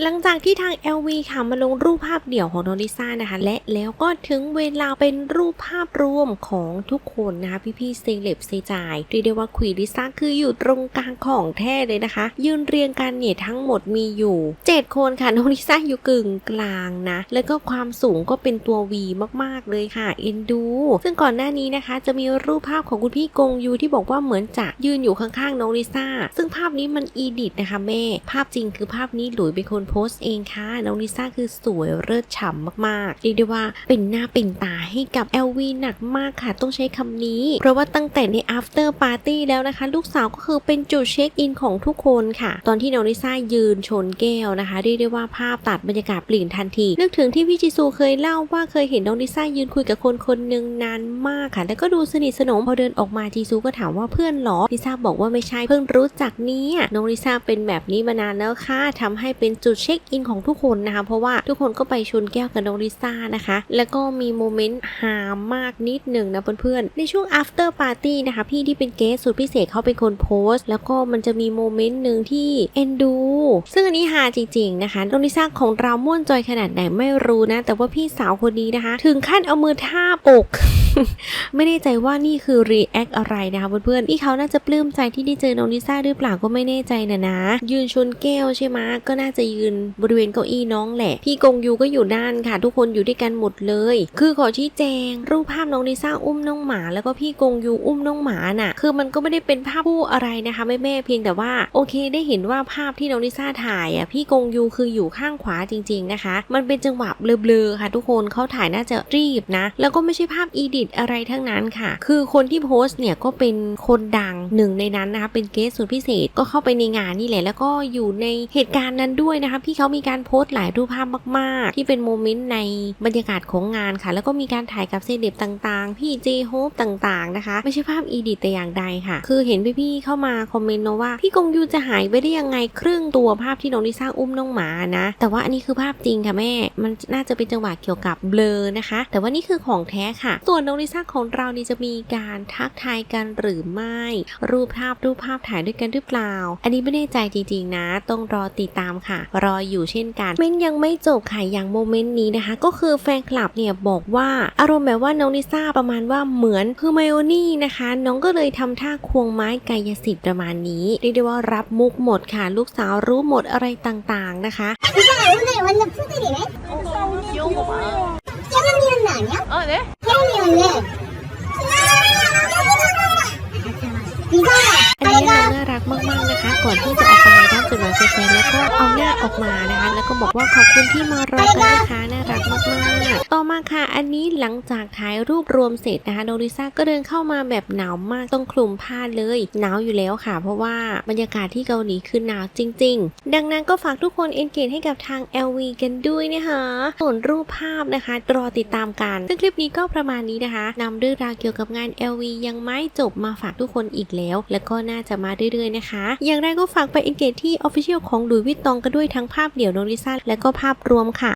หลังจากที่ทาง LV ค่ะมาลงรูปภาพเดี่ยวของน้องลิซ่านะคะ และแล้วก็ถึงเวลาเป็นรูปภาพรวมของทุกคนนะคะ พี่ๆเซเลบเซจายเรียกได้ว่าควีลิซ่าคืออยู่ตรงกลางของแท้เลยนะคะ ยืนเรียงกันเนี่ยทั้งหมดมีอยู่ 7 คนค่ะน้องลิซ่าอยู่กึ่งกลางนะ แล้วก็ความสูงก็เป็นตัว V มากๆเลยค่ะเอ็นดู ซึ่งก่อนหน้านี้นะคะ จะมีรูปภาพของคุณพี่กงยูที่บอกว่าเหมือนจะยืนอยู่ข้างๆน้องลิซ่าซึ่งภาพนี้มันอีดิตนะคะแม่ ภาพจริงคือภาพนี้หลุยเป็นคนโพสต์เองค่ะ น้องลิซ่าคือสวยเลิศฉ่ำมากๆเรียกได้ว่าเป็นหน้าเป็นตาให้กับ LV หนักมากค่ะ ต้องใช้คำนี้ เพราะว่าตั้งแต่ใน after party แล้วนะคะ ลูกสาวก็คือเป็นจุดเช็คอินของทุกคนค่ะ ตอนที่น้องลิซ่ายืนชนแก้วนะคะเรียกได้ว่าภาพตัดบรรยากาศเปลี่ยนทันที นึกถึงที่พี่จิซูเคยเล่าว่าเคยเห็นน้องลิซ่ายืนคุยกับคนคนหนึ่งนานมากค่ะ แล้วก็ดูสนิทสนมพอเดินออกมาจิซูก็ถามว่าเพื่อนหรอลิซ่าบอกว่าไม่ใช่เพิ่งรู้จักเนี่ยน้องลิซ่าเป็นแบบนี้มานานแล้วค่ะทำให้เป็นจุดเช็คอินของทุกคนนะคะเพราะว่าทุกคนก็ไปชนแก้วกับน้องลิซ่านะคะ แล้วก็มีโมเมนต์ฮามากนิดหนึ่งนะเพื่อนๆ ในช่วง after party นะคะพี่ที่เป็นเกสสุดพิเศษเขาเป็นคนโพสต์ แล้วก็มันจะมีโมเมนต์หนึ่งที่เอ็นดู ซึ่งอันนี้ฮาจริงๆนะคะน้องลิซ่าของเราม่วนจอยขนาดไหนไม่รู้นะ แต่ว่าพี่สาวคนนี้นะคะ ถึงขั้นเอามือทาบอก ไม่แน่ใจว่านี่คือรีแอคอะไรนะคะเพื่อนๆที่เขาน่าจะปลื้มใจที่ได้เจอน้องลิซ่าหรือเปล่าก็ไม่แน่ใจนะนะ ยืนชนแก้วใช่ไหมก็น่าจะยืนบริเวณเก้าอี้น้องแหละ พี่กงยูก็อยู่ด้านค่ะ ทุกคนอยู่ด้วยกันหมดเลย คือขอชี้แจง รูปภาพน้องลิซ่าอุ้มน้องหมา แล้วก็พี่กงยูอุ้มน้องหมาน่ะ คือมันก็ไม่ได้เป็นภาพคู่อะไรนะคะแม่แม่ๆเพียงแต่ว่าโอเคได้เห็นว่าภาพที่น้องลิซ่าถ่ายอะพี่กงยูคืออยู่ข้างขวาจริง ๆนะคะ มันเป็นจังหวะเบลอๆค่ะ ทุกคนเขาถ่ายน่าจะรีบนะ แล้วก็ไม่ใช่ภาพอีดิทอะไรทั้งนั้นค่ะ คือคนที่โพสต์เนี่ยก็เป็นคนดังหนึ่งในนั้นนะคะเป็นเกสสุดพิเศษก็เข้าไปในงานนี่แหละ แล้วก็อยู่ในเหตุการณ์นั้นด้วยนะคะพี่เขามีการโพสต์หลายรูปภาพมากๆ ที่เป็นโมเมนต์ในบรรยากาศของงานค่ะ แล้วก็มีการถ่ายกับเซเลบต่างๆ พี่เจโฮปต่างๆนะคะ ไม่ใช่ภาพอีดิทแต่อย่างใดค่ะ คือเห็นพี่ๆเข้ามาคอมเมนต์เนะว่าพี่กงยูจะหายไปได้ยังไงครึ่งตัวภาพที่น้องลิซ่าอุ้มน้องหมานะ แต่ว่าอันนี้คือภาพจริงค่ะแม่ มันน่าจะเป็นจังหวะเกี่ยวกับเบลอนะคะ แต่ว่านี่คือของแท้ค่ะ ส่วนกลิซ่าของเรานี่จะมีการทักทายกันหรือไม่ รูปภาพรูปภาพถ่ายด้วยกันหรือเปล่า อันนี้ไม่แน่ใจจริงๆนะ ต้องรอติดตามค่ะ รออยู่เช่นกันเม้นยังไม่จบค่ะอย่างโมเมนต์นี้นะคะ ก็คือแฟนคลับเนี่ยบอกว่าอารมณ์แบบว่าน้องลิซ่าประมาณว่าเหมือนคือไมโอนี่นะคะ น้องก็เลยทำท่าควงไม้กายสิทธิ์ประมาณนี้เรียกได้ว่ารับมุกหมดค่ะ ลูกสาวรู้หมดอะไรต่างๆนะคะวันนี้วันนี้วัดนี้วัน้วันาวนนี้วันนี้นนี้วันนี้วันนี้วันเนนี้วั อัน่ารักมากๆนะคะ ก่อนที่จะออกไปด้านจุดหมายแฟนแล้วก็เอาหน้าออกมานะคะ แล้วก็บอกว่าขอบคุณที่มารอกันนะคะ น่ารักมากๆต่อ มาค่ะ อันนี้หลังจากถ่ายรูปรวมเสร็จนะคะโดริซ่าก็เดินเข้ามาแบบหนาวมากต้องคลุมผ้าเลยหนาวอยู่แล้วค่ะ เพราะว่าบรรยากาศที่เกาหลีคือหนาวจริง ๆ ดังนั้นก็ฝากทุกคนเอนเกจให้กับทาง LV กันด้วยนะคะส่วนรูปภาพนะคะรอติดตามกันซึ่งคลิปนี้ก็ประมาณนี้นะคะนำเรื่องราวเกี่ยวกับงาน LV ยังไม่จบมาฝากทุกคนอีกแล้ว แล้วก็น่าจะมาเรื่อยๆนะคะ อย่างไรก็ฝากไปเอนเกจที่ Official ของหลุยวิตตองกันด้วยทั้งภาพเดี่ยวน้องลิซ่าและก็ภาพรวมค่ะ